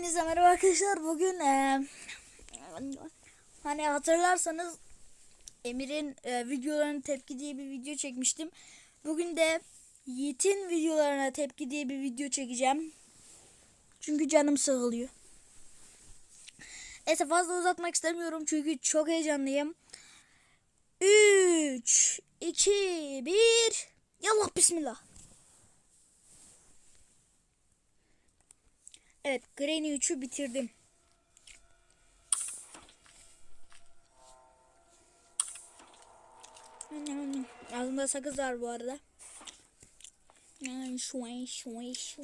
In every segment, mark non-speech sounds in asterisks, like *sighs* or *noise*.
Hepinize merhaba arkadaşlar. Bugün eee, hani hatırlarsanız Emir'in eee, videolarına tepki diye bir video çekmiştim. Bugün de Yiğit'in videolarına tepki diye bir video çekeceğim. Çünkü canım sıkılıyor. Neyse fazla uzatmak istemiyorum çünkü çok heyecanlıyım. 3 2 1 Yallah bismillah. Evet Granny 3'ü bitirdim. Ağzımda sakız var bu arada. Ay, Şu ay, şu ay, şu.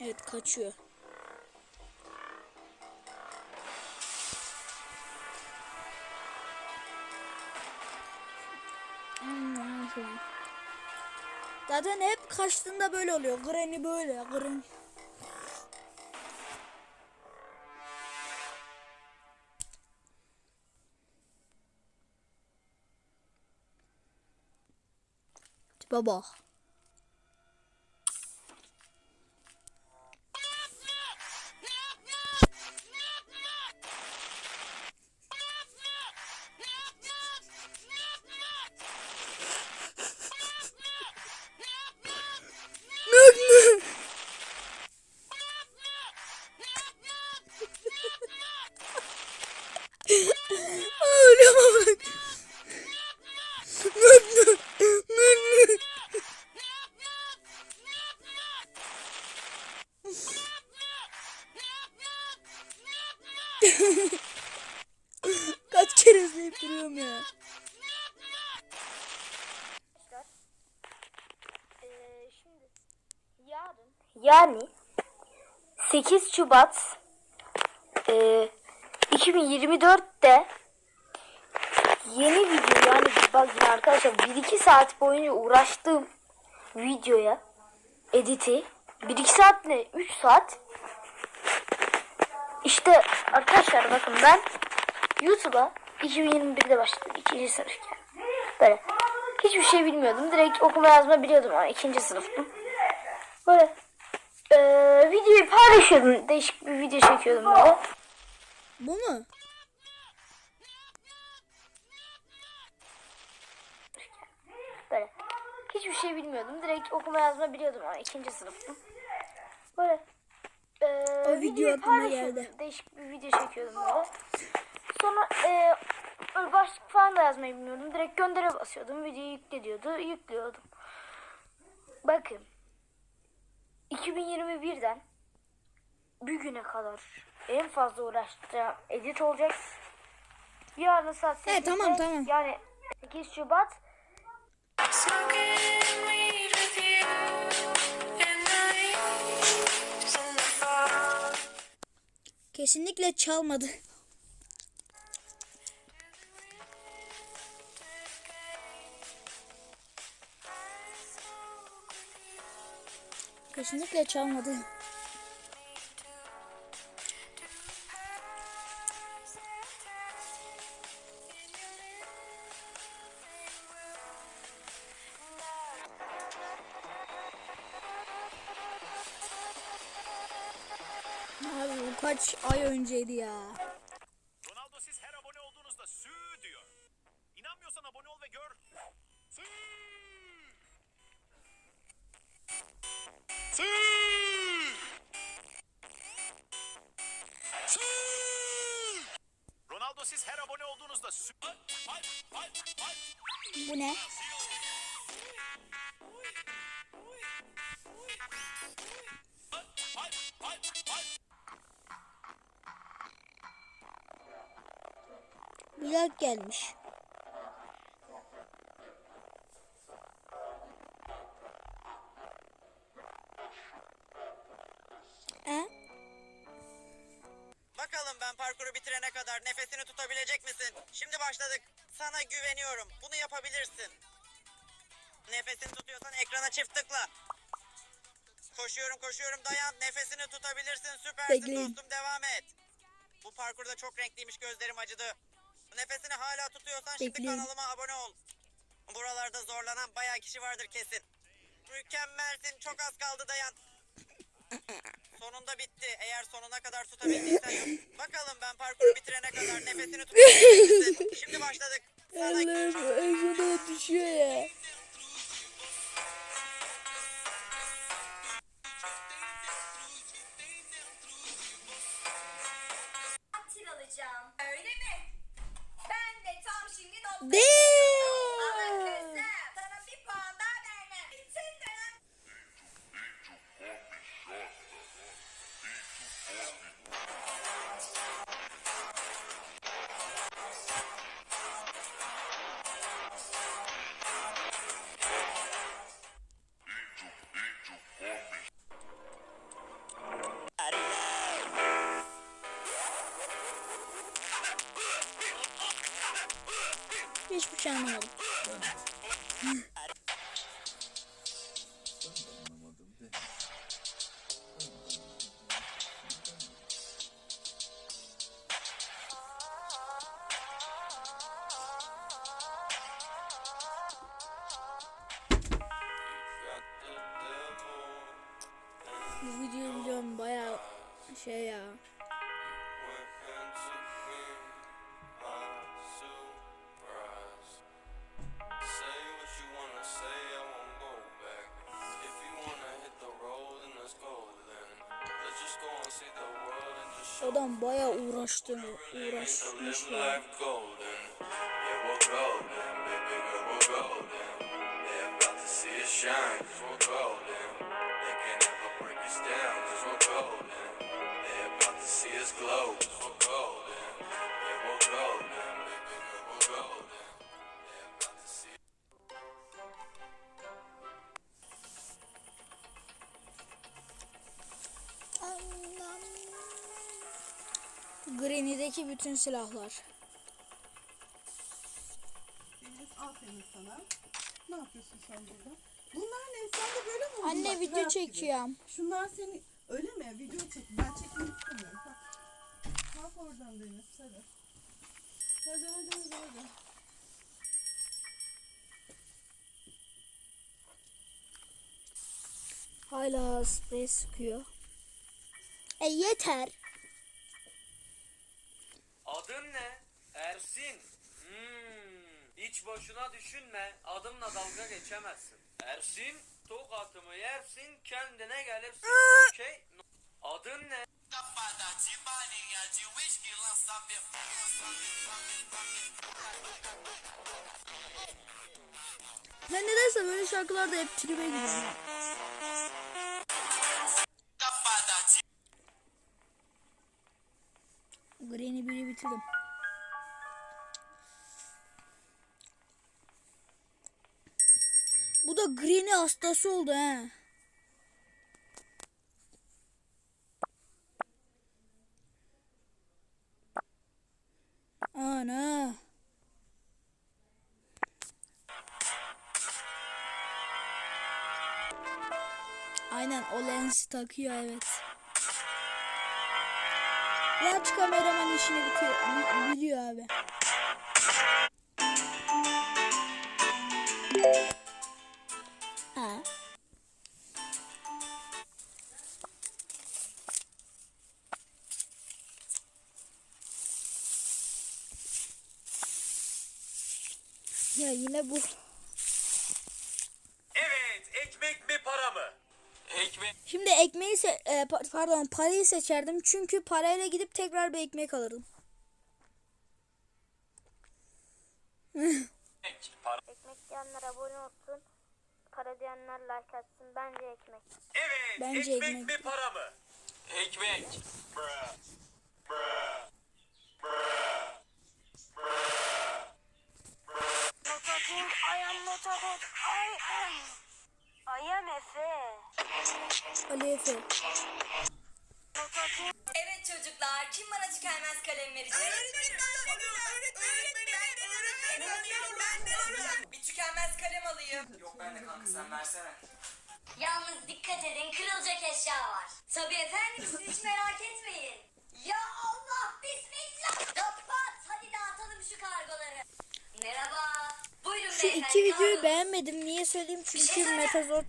Evet kaçıyor. An. Zaten hep kaçtığında böyle oluyor. Granny böyle. Granny. Tipe izleyip duruyorum ya. Yani 8 Şubat e, 2024'te yeni video yani bakın arkadaşlar 1-2 saat boyunca uğraştığım videoya editi 1-2 saat ne 3 saat işte arkadaşlar bakın ben YouTube'a 2021'de başladım 2. sınıfken böyle hiçbir şey bilmiyordum direkt okuma yazma biliyordum ama 2. sınıftım böyle eee, videoyu paylaşıyordum değişik bir video çekiyordum böyle Bu mu? Böyle. Hiçbir şey bilmiyordum. Direkt okuma yazma biliyordum ama ikinci sınıftım. Böyle. Eee O video aklıma geldi. Değişik bir video çekiyordum böyle. Sonra öyle başlık falan da yazmayı bilmiyordum. Direkt göndere basıyordum. Videoyu yükle diyordu. Yüklüyordum. Bakın. 2021'den bugüne kadar en fazla uğraştığım edit olacak. Yarın saat 8'de Evet, tamam, tamam. yani 8 Şubat Smoking weed Kesinlikle çalmadı. Abi bu kaç ay önceydi ya. Ronaldo siz her abone olduğunuzda. Bu ne? Bilal gelmiş. Koşuyorum koşuyorum dayan. Nefesini tutabilirsin. Süpersin Bekleyin. dostum devam et. Bu parkurda çok renkliymiş gözlerim acıdı. Nefesini hala tutuyorsan şimdi Bekleyin. kanalıma abone ol. Buralarda zorlanan bayağı kişi vardır kesin. Mükemmelsin. Çok az kaldı dayan. Sonunda bitti. Eğer sonuna kadar tutabildiysen. *laughs* Bakalım ben parkuru bitirene kadar nefesini tutabilecek misin? *laughs* Şimdi başladık. Sana Allah'ım ekrana düşüyor ya. Hiçbir şey anlamadım. Bu videoyu biliyorum baya şey ya. Adam baya uğraştı, uğraşmış ya. life golden. Yeah, we're golden, Granny'deki bütün silahlar. Evet, aferin sana. Ne yapıyorsun sen burada? Bunlar ne? Sen de böyle mi oldun? Anne Bak, video rahat gibi. çekiyorum. Şunlar seni öyle mi? Video çek. Ben çekmek istemiyorum. Bak. Kalk oradan Deniz. Hadi. Hadi hadi hadi hadi. Hala sprey sıkıyor. E yeter. Adın ne? Ersin. Hmm. Hiç boşuna düşünme. Adımla dalga geçemezsin. Ersin, tokatımı yersin, kendine gelirsin. Okey? Adın ne? Ben nedense böyle şarkılarda hep tribe gidiyorum. Granny 1'i bitirdim. Bu da Granny hastası oldu he. Ana. Aynen o lensi takıyor evet. Lens kameraman işini bitiyor, bi- biliyor abi. Ha. Ya yine bu. Evet, ekmek mi para mı? Ekmek. Şimdi ekmeği se- e, pa- pardon parayı seçerdim çünkü parayla gidip tekrar bir ekmek alırdım. Ekmek diyenler abone olsun. Para diyenler like atsın. Bence ekmek. Evet, Bence ekmek, ekmek. mi para mı? Ekmek. Bruh. Bruh. Bruh. I am Notagot, I am. I am Efe. Ali Efe. Evet çocuklar kim bana tükenmez kalem verecek? Bir tükenmez kalem alayım. Yok ben de kanka sen versene. Yalnız dikkat edin kırılacak eşya var. Tabii efendim siz hiç merak etmeyin. Ya Allah bismillah. Kapat hadi dağıtalım şu kargoları. Merhaba. Buyurun Şu beyefendi, iki videoyu beğenmedim. Niye söyleyeyim? Bir şey Çünkü söyleyeceğim. Metazord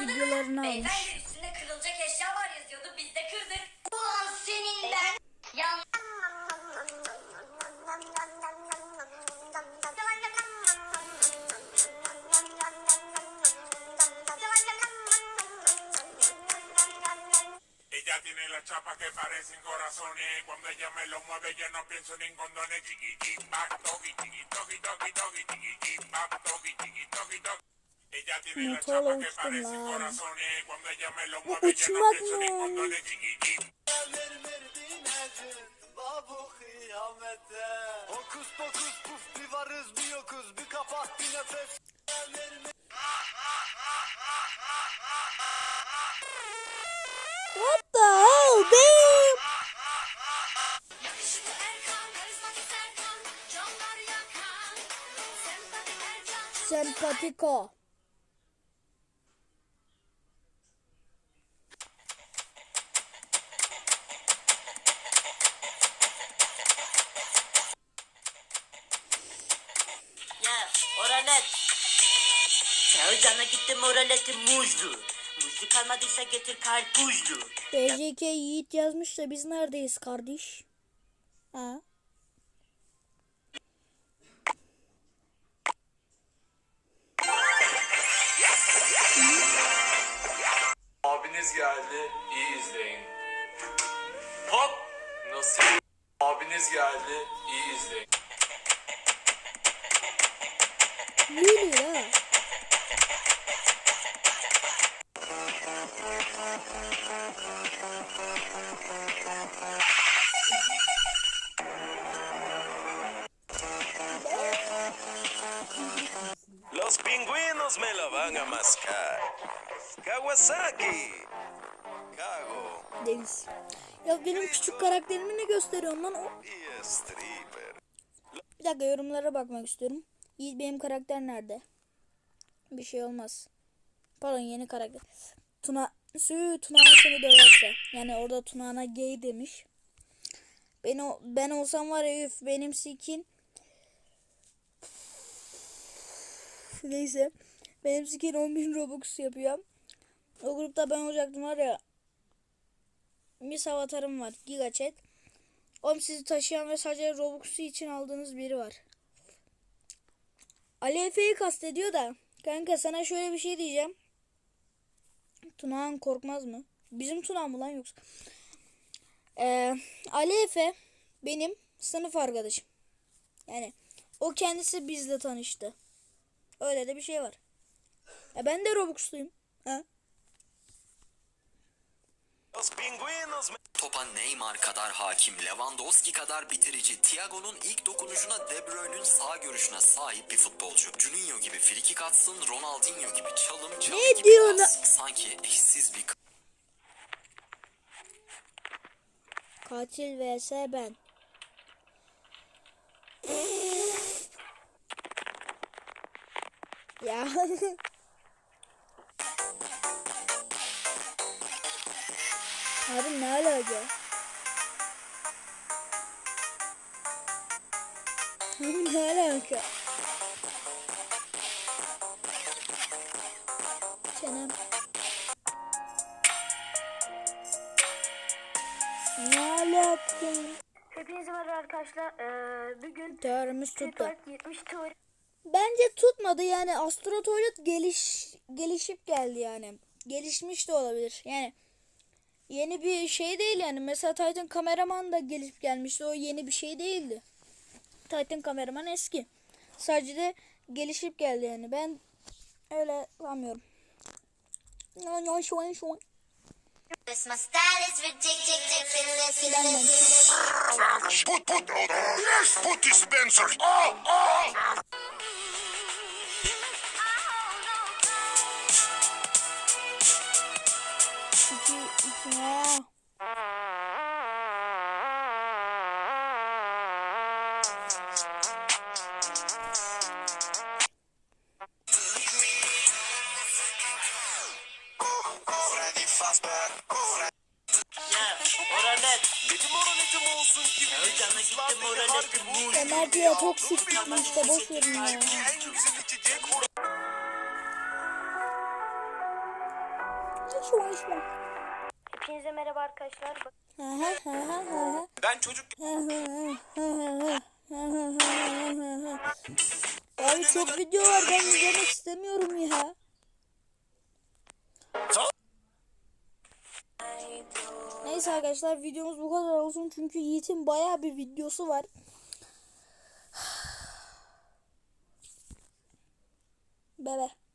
videolarını almış. Beyefendi üstünde kırılacak eşya var yazıyordu. Biz de kırdık. Ulan senin ben. Yan... la chapa que parecen corazones. Cuando ella me lo mueve, yo no pienso ni en condones. Chiqui, chiqui, back, toqui, chiqui, toqui, Erkan, Sempatiko. Ya oralet. Çağırcana gittim oraleti muzlu. Muzlu kalmadıysa getir karpuzlu. BJK Yiğit yazmış da biz neredeyiz kardeş? Ha? Nasıl? Abiniz geldi, iyi? Los pingüinos me la van a mascar. Kawasaki. Ya benim küçük karakterimi ne gösteriyorsun lan? O... Bir dakika yorumlara bakmak istiyorum. Yiğit benim karakter nerede? Bir şey olmaz. Pardon yeni karakter. Tuna Sü Tuna seni döverse. Yani orada Tuna'na gay demiş. Ben, o, ben olsam var ya üf benim skin. Neyse. Benim skin 10.000 Robux yapıyor. O grupta ben olacaktım var ya. Mis avatarım var. Giga chat. Oğlum sizi taşıyan ve sadece Robux'u için aldığınız biri var. Ali Efe'yi kastediyor da. Kanka sana şöyle bir şey diyeceğim. Tunağan korkmaz mı? Bizim Tunağan mı lan yoksa? Ee, Ali Efe benim sınıf arkadaşım. Yani o kendisi bizle tanıştı. Öyle de bir şey var. Ya ben de Robux'luyum. Ha? Topa Neymar kadar hakim, Lewandowski kadar bitirici, Thiago'nun ilk dokunuşuna De Bruyne'ün sağ görüşüne sahip bir futbolcu. Juninho gibi frikik atsın, Ronaldinho gibi çalım, Xavi Ne gibi diyor pas. Sanki eşsiz bir Katil vs ben. *laughs* ya. *laughs* Abi ne alaka? Abi ne alaka? Çenem. Ne alaka? Hepinize merhaba arkadaşlar. Ee, bugün Teorimiz tuttu. Stuttgart 70 tuvalet Bence tutmadı yani Astro gelişip geldi yani. Gelişmiş de olabilir. Yani yeni bir şey değil yani. Mesela Titan kameraman da gelip gelmişti. O yeni bir şey değildi. Titan kameraman eski. Sadece de gelişip geldi yani. Ben öyle sanmıyorum. No, no, şu an, şu an. This my style is ridiculous. Put, put, yes, put dispenser. Oh, oh. Deli harbi bu Ömer diye toksik tutmuş işte boş verin ya. Hiç konuşma. Hepinize merhaba arkadaşlar. Ben çocuk Abi çok video var ben izlemek istemiyorum ya. Neyse arkadaşlar videomuz bu kadar olsun çünkü Yiğit'in bayağı bir videosu var. *sighs* Bebe.